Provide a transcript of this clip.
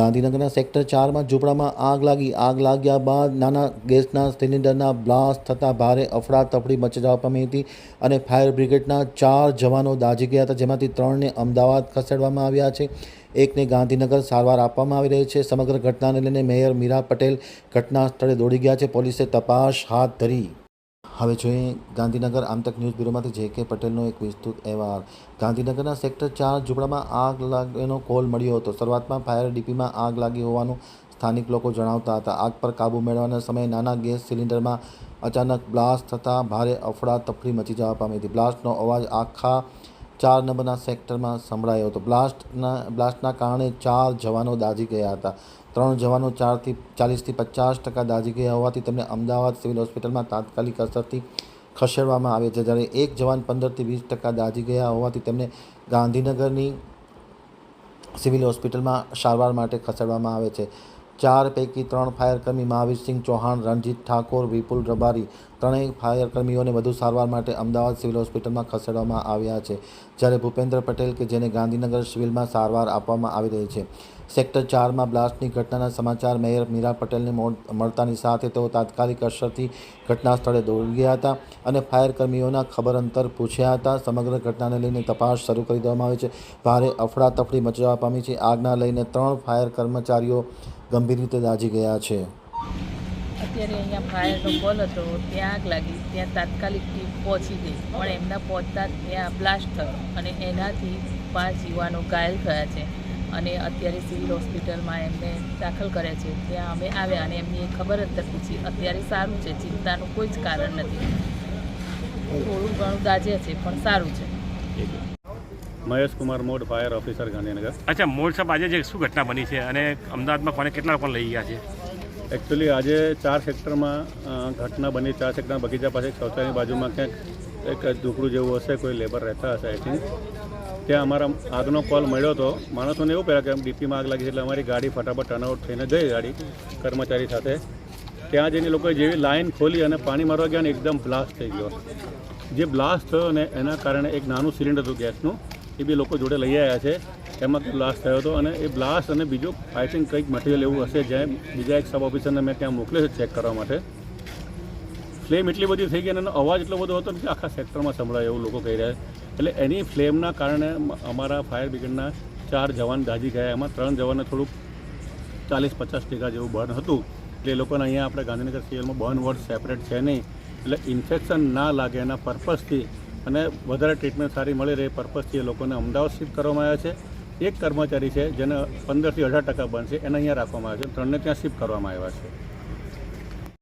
ગાંધીનગરના સેક્ટર ચારમાં ઝૂંપડામાં આગ લાગી. આગ લાગ્યા બાદ નાના ગેસના સિલિન્ડરના બ્લાસ્ટ થતાં ભારે અફડાતફડી મચવા પામી હતી અને ફાયર બ્રિગેડના ચાર જવાનો દાઝી ગયા હતા, જેમાંથી ત્રણને અમદાવાદ ખસેડવામાં આવ્યા છે. એકને ગાંધીનગર સારવાર આપવામાં આવી રહી છે. સમગ્ર ઘટનાને લઈને મેયર મીરા પટેલ ઘટના સ્થળે દોડી ગયા છે. પોલીસે તપાસ હાથ ધરી. હવે જોઈએ ગાંધીનગર આમતક ન્યૂઝ બ્યુરોમાંથી જે કે પટેલનો એક વિસ્તૃત અહેવાલ. ગાંધીનગરના સેક્ટર ચાર ઝૂંપડામાં આગ લાગવાનો કોલ મળ્યો હતો. શરૂઆતમાં ફાયર ડીપીમાં આગ લાગી હોવાનું સ્થાનિક લોકો જણાવતા હતા. આગ પર કાબૂ મેળવવાના સમયે નાના ગેસ સિલિન્ડરમાં અચાનક બ્લાસ્ટ થતાં ભારે અફડાતફડી મચી જવા પામી હતી. બ્લાસ્ટનો અવાજ આખા ચાર નંબરના સેક્ટરમાં સંભળાયો હતો. બ્લાસ્ટના બ્લાસ્ટના કારણે ચાર જવાનો દાઝી ગયા હતા. ત્રણ જવાનો ચારથી, ચાલીસથી પચાસ ટકા દાઝી ગયા હોવાથી તેમને અમદાવાદ સિવિલ હોસ્પિટલમાં તાત્કાલિક અસરથી ખસેડવામાં આવે છે. જ્યારે એક જવાન પંદરથી વીસ ટકા દાઝી ગયા હોવાથી તેમને ગાંધીનગરની સિવિલ હોસ્પિટલમાં સારવાર માટે ખસેડવામાં આવે છે. ચાર પૈકી ત્રણ ફાયરકર્મી મહાવીરસિંહ ચૌહાણ, રણજીત ઠાકોર, વિપુલ રબારી ત્રણેય ફાયરકર્મીઓને વધુ સારવાર માટે અમદાવાદ સિવિલ હોસ્પિટલમાં ખસેડવામાં આવ્યા છે. જ્યારે ભૂપેન્દ્ર પટેલ કે જેને ગાંધીનગર સિવિલમાં સારવાર આપવામાં આવી રહી છે. સેક્ટર ચારમાં બ્લાસ્ટની ઘટનાના સમાચાર મેયર મીરા પટેલને મળતાની સાથે તેઓ તાત્કાલિક અસરથી ઘટના સ્થળે દોડી ગયા હતા અને ફાયર કર્મીઓના ખબર અંતર પૂછ્યા હતા. સમગ્ર ઘટનાને લઈને તપાસ શરૂ કરી દેવામાં આવી છે. ભારે અફડાતફડી મચવા પામી છે. આગના લઈને ત્રણ ફાયર કર્મચારીઓ ગંભીર રીતે દાઝી ગયા છે. અત્યારે અહીંયા ફાયરનો કોલ હતો. ત્યાં આગ લાગી. ત્યાં તાત્કાલિક ટીમ પહોંચી ગઈ. પણ એમના પહોંચતા ત્યાં બ્લાસ્ટ થયો અને એનાથી પાંચ યુવાનો ઘાયલ થયા છે. અને અત્યારે સિવિલ હોસ્પિટલમાં એમને દાખલ કર્યા છે. ત્યાં અમે આવ્યા અને એમની ખબર અંતર પૂછી અત્યારે સારું છે. ચિંતાનું કોઈ જ કારણ નથી. થોડું ઘણું દાજે છે પણ સારું છે. Mahesh Kumar Mod fire officer Gandhinagar. અચ્છા મોડ સાહેબ આજે જે શું ઘટના બની છે અને અમદાવાદમાં કોને કેટલા લોકોને લઈ ગયા છે? એકચ્યુઅલી આજે ચાર સેક્ટરમાં ઘટના બની. ચાર સેક્ટરના બગીચા પાસે શૌચાલયની બાજુમાં ક્યાંક એક ઝૂંપડું જેવું હશે, કોઈ લેબર રહેતા હશે આઈ થિંક ત્યાં અમારા આગનો કોલ મળ્યો હતો માણસોને એવું પહેલાં કે ડીપીમાં આગ લાગી છે એટલે અમારી ગાડી ફટાફટ ટર્નઆઉટ થઈને ગઈ ગાડી કર્મચારી સાથે. ત્યાં જઈને લોકોએ જેવી લાઈન ખોલી અને પાણી મારવા ગયા ને એકદમ બ્લાસ્ટ થઈ ગયો. જે બ્લાસ્ટ થયો ને એના કારણે એક નાનું સિલિન્ડર હતું ગેસનું, એ બી લોકો જોડે લઈ આવ્યા છે. એમાં બ્લાસ્ટ થયો હતો અને એ બ્લાસ્ટ અને બીજું આઈ થિંક કંઈક મટીરિયલ એવું હશે જ્યાં બીજા એક સબ ઓફિસરને મેં ત્યાં મોકલ્યો છે ચેક કરવા માટે. ફ્લેમ એટલી બધી થઈ ગઈ અને અવાજ એટલો બધો હતો કે આખા સેક્ટરમાં સંભળાય એવું લોકો કહી રહ્યા એટલે એની ફ્લેમના કારણે અમારા ફાયર બ્રિગેડના ચાર જવાન દાજી ગયા. એમાં ત્રણ જવાનને થોડુંક ચાલીસ પચાસ ટકા જેવું બર્ન હતું. એટલે એ લોકોને અહીંયા આપણે ગાંધીનગર સિવિલમાં બર્ન વર્ડ સેપરેટ છે નહીં. એટલે ઇન્ફેક્શન ના લાગે એના પર્પઝથી અને વધારે ટ્રીટમેન્ટ સારી મળી રહે પર્પઝથી એ લોકોને અમદાવાદ શિફ્ટ કરવામાં આવ્યા છે. એક કર્મચારી છે જેને પંદરથી અઢાર ટકા બનશે એને અહીંયા રાખવામાં આવ્યા છે. ત્રણને ત્યાં શિફ્ટ કરવામાં આવ્યા છે.